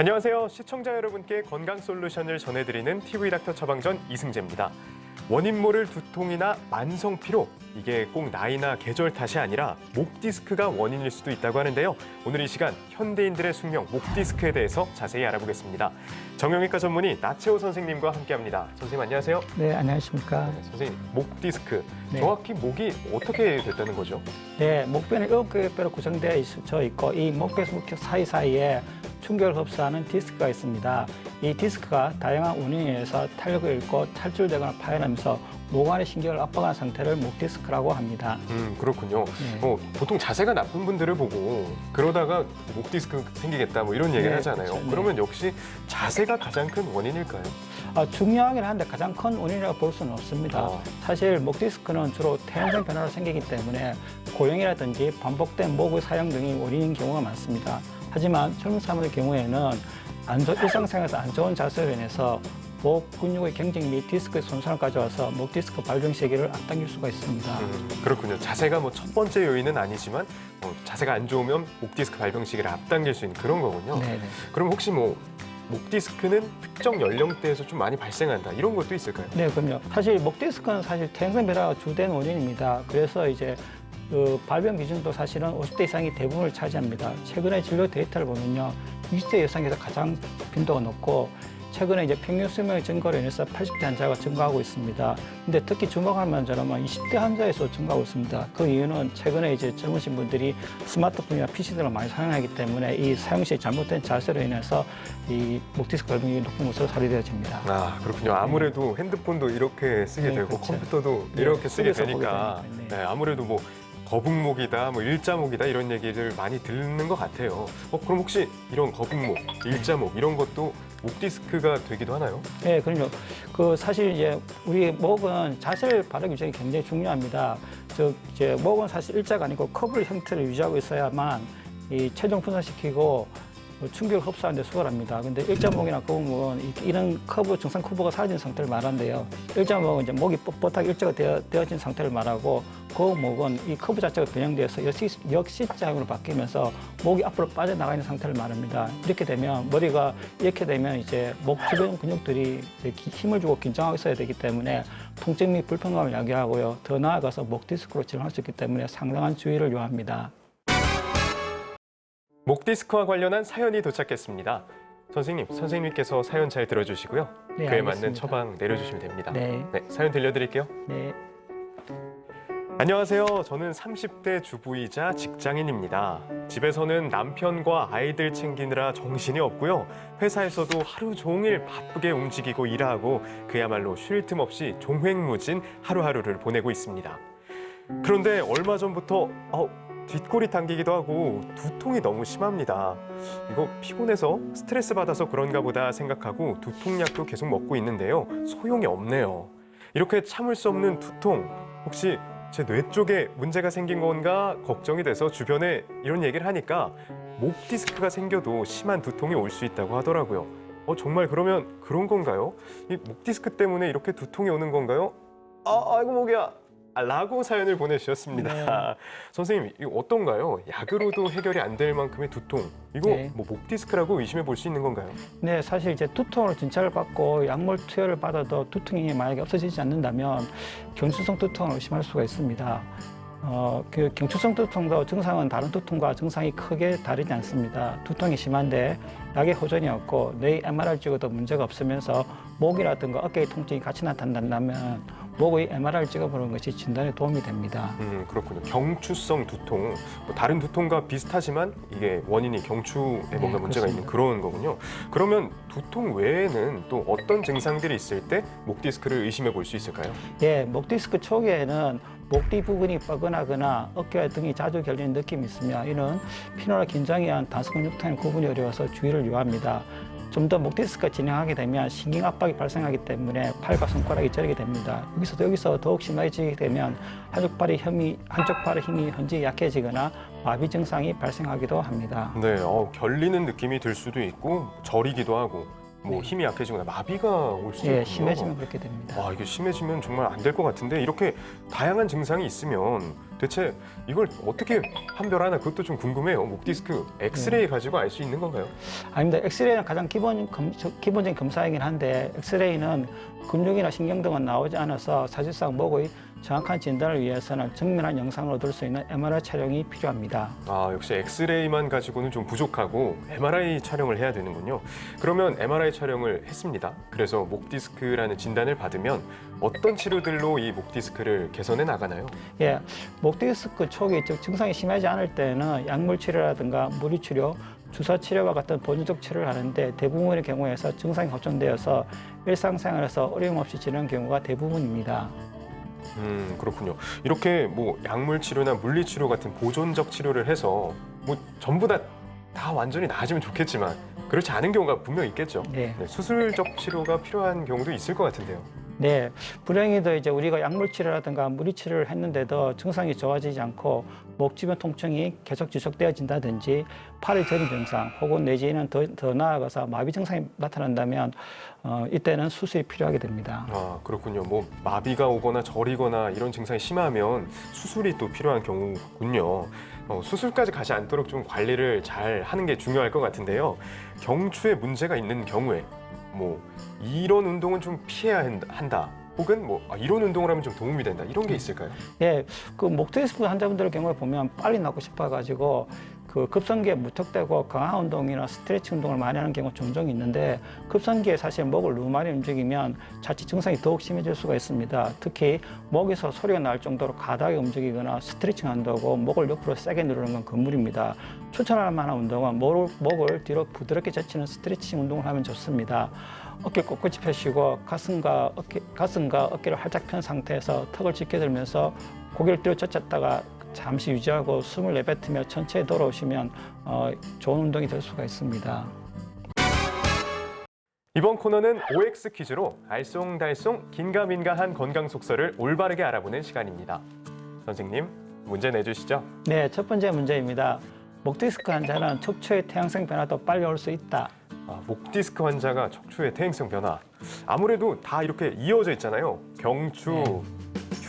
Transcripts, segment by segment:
안녕하세요. 시청자 여러분께 건강 솔루션을 전해드리는 TV 닥터 처방전 이승재입니다. 원인 모를 두통이나 만성 피로 이게 꼭 나이나 계절 탓이 아니라 목 디스크가 원인일 수도 있다고 하는데요. 오늘 이 시간 현대인들의 숙명 목 디스크에 대해서 자세히 알아보겠습니다. 정형외과 전문의 나채호 선생님과 함께합니다. 선생님 안녕하세요. 네, 안녕하십니까. 네, 선생님 목 디스크 네. 정확히 목이 어떻게 됐다는 거죠? 네, 목뼈는 일곱 개로 구성되어 있어 있고 이 목뼈 사이 사이에 충격을 흡수하는 디스크가 있습니다. 이 디스크가 다양한 의해서 탄력을 잃고 탈출되거나 파열하면서 목 안의 신경을 압박하는 상태를 목 디스크라고 합니다. 음 그렇군요. 네. 어, 보통 자세가 나쁜 분들을 보고 그러다가 목 디스크 생기겠다 뭐 이런 얘기를 네, 하잖아요. 그렇죠. 네. 그러면 역시 자세가 가장 큰 원인일까요? 아, 중요하긴 한데 가장 큰 원인이라고 볼 수는 없습니다. 아. 사실 목 디스크는 주로 태양성 변화로 생기기 때문에 고용이라든지 반복된 목의 사용 등이 원인인 경우가 많습니다. 하지만 젊은 사람의 경우에는 안 좋, 일상생활에서 안 좋은 자세로 인해서 목 근육의 경직 및 디스크의 손상을 가져와서 목 디스크 발병 시기를 앞당길 수가 있습니다. 음, 그렇군요. 자세가 뭐 첫 번째 요인은 아니지만 어, 자세가 안 좋으면 목 디스크 발병 시기를 앞당길 수 있는 그런 거군요. 네네. 그럼 혹시 뭐 목 디스크는 특정 연령대에서 좀 많이 발생한다 이런 것도 있을까요? 네, 그럼요. 사실 목 디스크는 사실 태양성 변화가 주된 원인입니다. 그래서 이제 그 발병 기준도 사실은 50대 이상이 대부분을 차지합니다. 최근에 진료 데이터를 보면요, 20대 이상에서 가장 빈도가 높고 최근에 이제 평균 수명의 증가로 인해서 80대 환자가 증가하고 있습니다. 근데 특히 주목할 만한 점은 20대 환자에서 증가하고 있습니다. 그 이유는 최근에 이제 젊으신 분들이 스마트폰이나 PC들을 많이 사용하기 때문에 이 사용 시 잘못된 자세로 인해서 이 목 디스크 발병이 높은 것으로 사례되어집니다. 아 그렇군요. 아무래도 핸드폰도 이렇게 쓰게 네, 되고 그렇죠. 컴퓨터도 네, 이렇게 쓰게 쓰게 되니까, 네, 아무래도 뭐 거북목이다, 뭐 일자목이다 이런 얘기를 많이 듣는 것 같아요. 어, 그럼 혹시 이런 거북목, 일자목 이런 것도 목 디스크가 되기도 하나요? 네, 그럼요. 그 사실 이제 우리 목은 자세를 바르기 위해 굉장히 중요합니다. 즉 이제 목은 사실 일자가 아니고 커브 형태를 유지하고 있어야만 이 체중 분산시키고 뭐 충격을 흡수하는 데 수월합니다. 근데 일자목이나 거북목은 이- 이런 커브, 정상 커브가 사라진 상태를 말하는데요. 일자목은 이제 목이 뻣뻣하게 일자가 되어, 되어 진 상태를 말하고 거북목은 이 커브 자체가 변형되어서 역시, 역시자형으로 바뀌면서 목이 앞으로 빠져나가 있는 상태를 말합니다. 이렇게 되면 머리가 이렇게 되면 이제 목 주변 근육들이 힘을 주고 긴장하고 있어야 되기 때문에 통증 및 불편감을 야기하고요. 더 나아가서 목 디스크로 진행할 수 있기 때문에 상당한 주의를 요합니다. 목 디스크와 관련한 사연이 도착했습니다. 선생님, 선생님께서 사연 잘 들어주시고요. 네, 그에 맞는 알겠습니다. 처방 내려주시면 됩니다. 네. 사연 들려드릴게요. 네. 안녕하세요. 저는 30대 주부이자 직장인입니다. 집에서는 남편과 아이들 챙기느라 정신이 없고요. 회사에서도 하루 종일 바쁘게 움직이고 일하고 그야말로 쉴 틈 없이 종횡무진 하루하루를 보내고 있습니다. 그런데 얼마 전부터 어, 뒷골이 당기기도 하고 두통이 너무 심합니다. 이거 피곤해서 스트레스 받아서 그런가 보다 생각하고 두통약도 계속 먹고 있는데요. 소용이 없네요. 이렇게 참을 수 없는 두통 혹시 제 뇌 쪽에 문제가 생긴 건가 걱정이 돼서 주변에 이런 얘기를 하니까 목 디스크가 생겨도 심한 두통이 올 수 있다고 하더라고요. 어 정말 그러면 그런 건가요? 이 목 디스크 때문에 이렇게 두통이 오는 건가요? 아 아이고 목이야. 아, 라고 사연을 보내주셨습니다. 네. 선생님 이거 어떤가요? 약으로도 해결이 안 될 만큼의 두통 이거 네. 뭐 목 디스크라고 의심해 볼 수 있는 건가요? 네, 사실 이제 두통으로 진찰을 받고 약물 투여를 받아도 두통이 만약에 없어지지 않는다면 경추성 두통을 의심할 수가 있습니다. 어, 그 경추성 두통도 증상은 다른 두통과 증상이 크게 다르지 않습니다. 두통이 심한데 약의 호전이 없고 뇌 MRI 찍어도 문제가 없으면서 목이라든가 어깨의 통증이 같이 나타난다면 목의 MRI 찍어보는 것이 진단에 도움이 됩니다. 음 그렇군요. 경추성 두통 뭐 다른 두통과 비슷하지만 이게 원인이 경추에 뭔가 네, 문제가 있는. 그런 거군요. 그러면 두통 외에는 또 어떤 증상들이 있을 때 목 디스크를 의심해 볼 수 있을까요? 예, 목 디스크 초기에는 목 뒤 부분이 뻐근하거나 어깨와 등이 자주 결리는 느낌이 있으며 이는 피로나 긴장에 의한 단수 근육통의 구분이 어려워서 주의를 요합니다. 좀 더 목 디스크가 진행하게 되면 신경 압박이 발생하기 때문에 팔과 손가락이 저리게 됩니다. 여기서 여기서 더욱 심해지게 되면 한쪽 팔의 힘이 한쪽 팔의 힘이 현저히 약해지거나 마비 증상이 발생하기도 합니다. 네, 어, 결리는 느낌이 들 수도 있고 저리기도 하고 뭐 네. 힘이 약해지거나 마비가 올수 있군요. 예, 심해지면 그렇게 됩니다. 와 이게 심해지면 정말 안 될 것 같은데 이렇게 다양한 증상이 있으면 대체 이걸 어떻게 판별하나 그것도 좀 궁금해요. 목 디스크 엑스레이 가지고 알 수 있는 건가요? 아닙니다. 엑스레이는 가장 기본 검, 저- 기본적인 검사이긴 한데 엑스레이는 근육이나 신경 등은 나오지 않아서 사실상 목의 정확한 진단을 위해서는 정면한 영상을 얻을 수 있는 MRI 촬영이 필요합니다. 아, 역시 엑스레이만 가지고는 좀 부족하고 MRI 촬영을 해야 되는군요. 그러면 MRI 촬영을 했습니다. 그래서 목 디스크라는 진단을 받으면 어떤 치료들로 이 목 디스크를 개선해 나가나요? 예, 목 디스크 초기 즉 증상이 심하지 않을 때는 약물 치료라든가 무리 치료, 주사 치료와 같은 본인적 치료를 하는데 대부분의 경우에서 증상이 확정되어서 일상생활에서 어려움 없이 지내는 경우가 대부분입니다. 음, 그렇군요. 이렇게 뭐 약물 치료나 물리 치료 같은 보존적 치료를 해서 뭐 전부 다 다 완전히 나아지면 좋겠지만 그렇지 않은 경우가 분명 있겠죠. 네. 네, 수술적 치료가 필요한 경우도 있을 것 같은데요. 네, 불행히도 이제 우리가 약물 치료라든가 무리 치료를 했는데도 증상이 좋아지지 않고 목 주변 통증이 계속 지속되어진다든지 팔이 저린 증상 혹은 내지는 더, 더 나아가서 마비 증상이 나타난다면 어, 이때는 수술이 필요하게 됩니다. 아, 그렇군요. 뭐 마비가 오거나 저리거나 이런 증상이 심하면 수술이 또 필요한 경우군요. 어, 수술까지 가지 않도록 좀 관리를 잘 하는 게 중요할 것 같은데요. 경추에 문제가 있는 경우에 뭐 이런 운동은 좀 피해야 한- 한다. 혹은 뭐 아, 이런 운동을 하면 좀 도움이 된다. 이런 게 있을까요? 예, 그 목디스크 환자분들 의 경우를 보면 빨리 낫고 싶어가지고 그 급성기에 무턱대고 강화 운동이나 스트레칭 운동을 많이 하는 경우가 종종 있는데 급성기에 사실 목을 너무 많이 움직이면 자칫 증상이 더욱 심해질 수가 있습니다. 특히 목에서 소리가 날 정도로 가다하게 움직이거나 스트레칭 한다고 목을 옆으로 세게 누르는 건 금물입니다. 추천할 만한 운동은 목을, 목을 뒤로 부드럽게 젖히는 스트레칭 운동을 하면 좋습니다. 어깨 꼿꼿이 펴시고 가슴과 어깨, 가슴과 어깨를 활짝 편 상태에서 턱을 찢겨들면서 고개를 뒤로 젖혔다가 잠시 유지하고 숨을 내뱉으며 천천히 돌아오시면 어, 좋은 운동이 될 수가 있습니다. 이번 코너는 OX 퀴즈로 알쏭달쏭 긴가민가한 건강 속설을 올바르게 알아보는 시간입니다. 선생님, 문제 내주시죠. 네, 첫 번째 문제입니다. 목 디스크 환자는 척추의 태양성 변화도 빨리 올 수 있다. 아, 목 디스크 환자가 척추의 태행성 변화. 아무래도 다 이렇게 이어져 있잖아요. 경추, 네.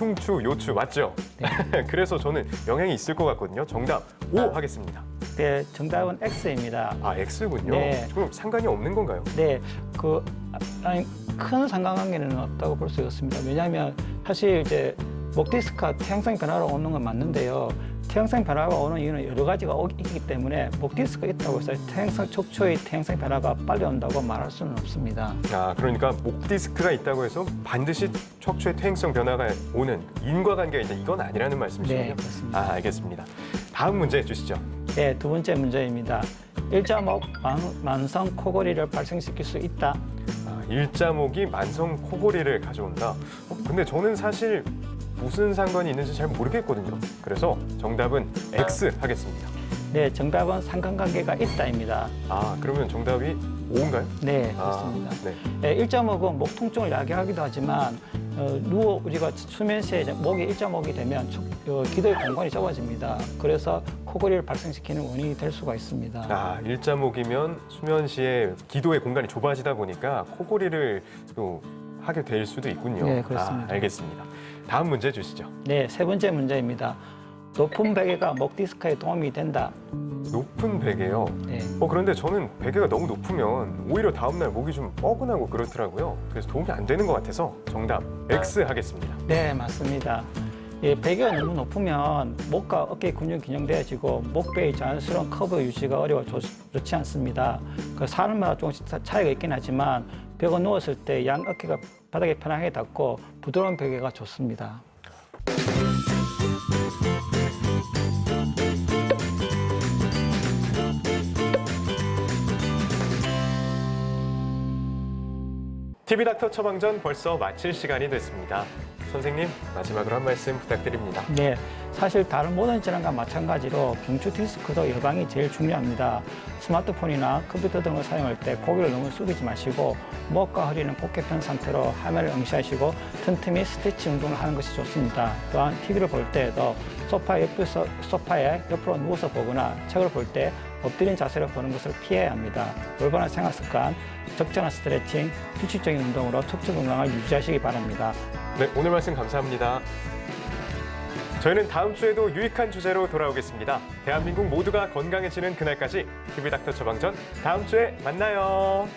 흉추, 요추 맞죠? 그래서 저는 영향이 있을 것 같거든요. 정답 O 하겠습니다. 네, 정답은 X입니다. 아 X군요. 네. 그럼 상관이 없는 건가요? 네, 그 아니, 큰 상관관계는 없다고 볼 수 있습니다. 왜냐하면 사실 이제 목 디스크가 태양성 변화로 오는 건 맞는데요. 태양성 변화가 오는 이유는 여러 가지가 오- 있기 때문에 목 디스크가 있다고 해서 태양성 척추의 태양성 변화가 빨리 온다고 말할 수는 없습니다. 아 그러니까 목 디스크가 있다고 해서 반드시 척추의 태행성 변화가 오는 인과관계가 있다 이건 아니라는 말씀이시군요. 네, 그렇습니다. 아 알겠습니다. 다음 문제 주시죠. 네, 두 번째 문제입니다. 일자목 만, 만성 코골이를 발생시킬 수 있다. 아, 일자목이 만성 코골이를 가져온다. 어, 근데 저는 사실 무슨 상관이 있는지 잘 모르겠거든요. 그래서 정답은 X 하겠습니다. 네, 정답은 상관관계가 있다입니다. 아 그러면 정답이 O인가요? 네, 아, 그렇습니다. 네. 네, 일자목은 목 통증을 야기하기도 하지만 어, 누워 우리가 수면 시에 이제 목이 일자목이 되면 촉- 어, 기도의 공간이 좁아집니다. 그래서 코골이를 발생시키는 원인이 될 수가 있습니다. 아 일자목이면 수면 시에 기도의 공간이 좁아지다 보니까 코골이를 또 하게 될 수도 있군요. 네, 그렇습니다. 아, 알겠습니다. 다음 문제 주시죠. 네, 세 번째 문제입니다. 높은 베개가 목 디스크에 도움이 된다. 높은 베개요. 네, 어 그런데 저는 베개가 너무 높으면 오히려 다음날 목이 좀 뻐근하고 그렇더라고요. 그래서 도움이 안 되는 것 같아서 정답 X 하겠습니다. 네 맞습니다. 예, 베개가 너무 높으면 목과 어깨 근육이 긴장되어지고 목배의 자연스러운 커브 유지가 어려워 좋, 좋지 않습니다. 그 사람마다 조금씩 차- 차이가 있긴 하지만 벽에 누웠을 때 양 어깨가 바닥에 편하게 닿고 부드러운 베개가 좋습니다. TV 닥터 처방전 벌써 마칠 시간이 됐습니다. 선생님 마지막으로 한 말씀 부탁드립니다. 네, 사실 다른 모든 질환과 마찬가지로 경추 디스크도 예방이 제일 중요합니다. 스마트폰이나 컴퓨터 등을 사용할 때 고개를 너무 숙이지 마시고 목과 허리는 곧게 편 상태로 화면을 응시하시고 틈틈이 스트레칭 운동을 하는 것이 좋습니다. 또한 TV를 볼 때에도 소파 옆에서 소파에 옆으로 누워서 보거나 책을 볼 때 엎드린 자세로 보는 것을 피해야 합니다. 올바른 생활 습관, 적절한 스트레칭, 규칙적인 운동으로 척추 건강을 유지하시기 바랍니다. 네 오늘 말씀 감사합니다. 저희는 다음 주에도 유익한 주제로 돌아오겠습니다. 대한민국 모두가 건강해지는 그날까지 TV닥터 처방전 다음 주에 만나요.